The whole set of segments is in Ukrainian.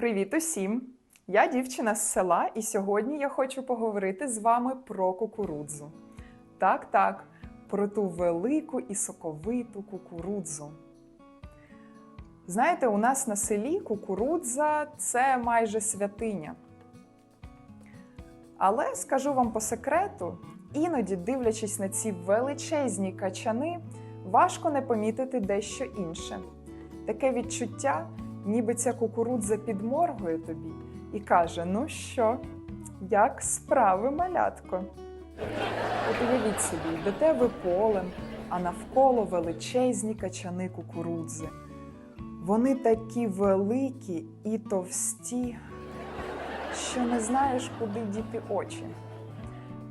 Привіт усім! Я дівчина з села, і сьогодні я хочу поговорити з вами про кукурудзу. Так, так, про ту велику і соковиту кукурудзу. Знаєте, у нас на селі кукурудза це майже святиня. Але скажу вам по секрету, іноді, дивлячись на ці величезні качани, важко не помітити дещо інше. Таке відчуття, ніби ця кукурудза підморгує тобі і каже: Ну що, як справи, малятко? От уявіть собі, йдете ви полем, а навколо величезні качани кукурудзи. Вони такі великі і товсті, що не знаєш, куди діти очі.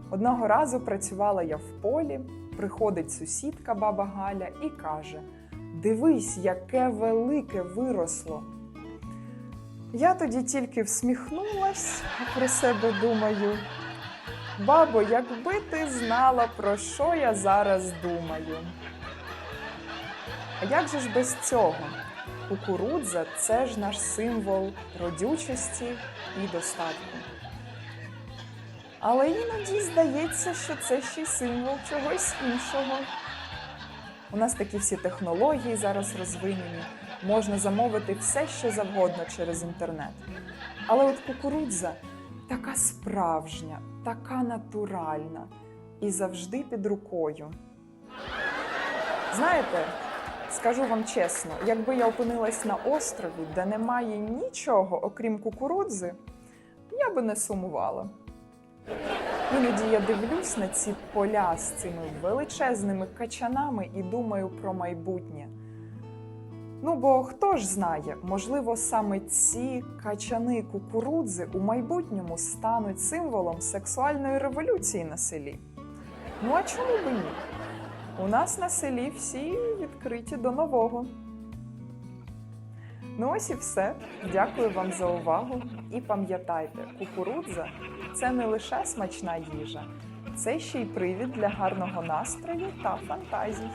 Одного разу працювала я в полі, приходить сусідка баба Галя і каже: Дивись, яке велике виросло. Я тоді тільки всміхнулась, про себе думаю. Бабо, якби ти знала, про що я зараз думаю. А як же ж без цього? Кукурудза це ж наш символ родючості і достатку. Але іноді здається, що це ще й символ чогось іншого. У нас такі всі технології зараз розвинені, можна замовити все, що завгодно через інтернет. Але от кукурудза така справжня, така натуральна і завжди під рукою. Знаєте, скажу вам чесно, якби я опинилась на острові, де немає нічого, окрім кукурудзи, я би не сумувала. Іноді я дивлюсь на ці поля з цими величезними качанами і думаю про майбутнє. Ну бо хто ж знає, можливо, саме ці качани кукурудзи у майбутньому стануть символом сексуальної революції на селі. Ну а чому би ні? У нас на селі всі відкриті до нового. Ну ось і все. Дякую вам за увагу. І пам'ятайте, кукурудза це не лише смачна їжа, це ще й привід для гарного настрою та фантазій.